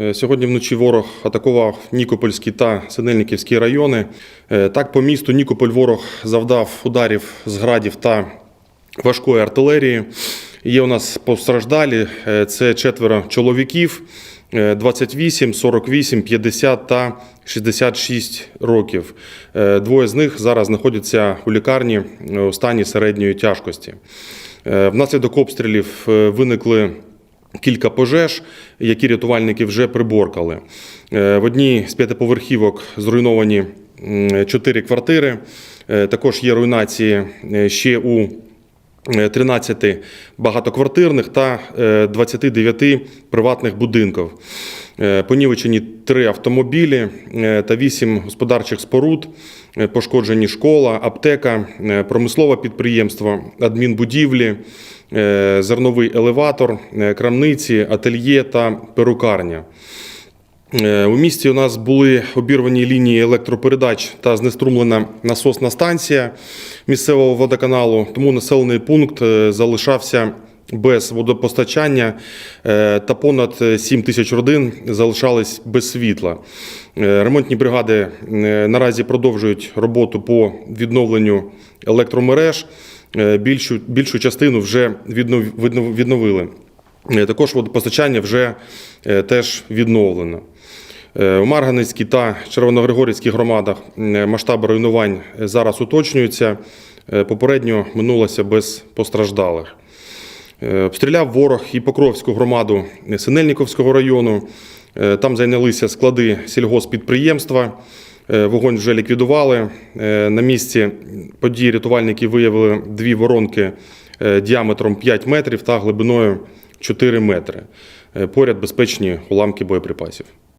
Е, Сьогодні вночі ворог атакував Нікопольський та Синельниківський райони. Е, Так, по місту Нікополь ворог завдав ударів з градів та важкої артилерії. Є у нас постраждалі. Е, Це четверо чоловіків. е, 28, 48, 50 та 66 років. Двоє з них зараз знаходяться у лікарні у стані середньої тяжкості. Внаслідок обстрілів виникли кілька пожеж, які рятувальники вже приборкали. Е, В одній з п'ятиповерхівок зруйновані чотири квартири. Е, Також є руйнації е, ще у 13 багатоквартирних та е, 29 приватних будинків. Е, Понівечені три автомобілі е, та вісім господарчих споруд, Е, пошкоджені школа, аптека, е, промислове підприємство, адмінбудівлі, е, зерновий елеватор, е, крамниці, ательє та перукарня. Е, У місті у нас були обірвані лінії електропередач та знеструмлена насосна станція місцевого водоканалу, тому населений пункт е, залишався без водопостачання е, та понад 7 тисяч родин залишались без світла. Ремонтні бригади наразі продовжують роботу по відновленню електромереж. Більшу, більшу частину вже віднов- віднов- відновили. Е, Також водопостачання вже е, теж відновлено. Е, У Марганецькій та Червоногригорівській громадах е, масштаби руйнувань е, зараз уточнюються. Е, Попередньо минулося без постраждалих. Е, Обстріляв ворог і Покровську громаду Синельниковського району. Е, Там зайнялися склади сільгоспідприємства. Е, Вогонь вже ліквідували. Е, На місці події рятувальники виявили дві воронки е, діаметром 5 метрів та глибиною 4 метри. Е, Поряд безпечні уламки боєприпасів.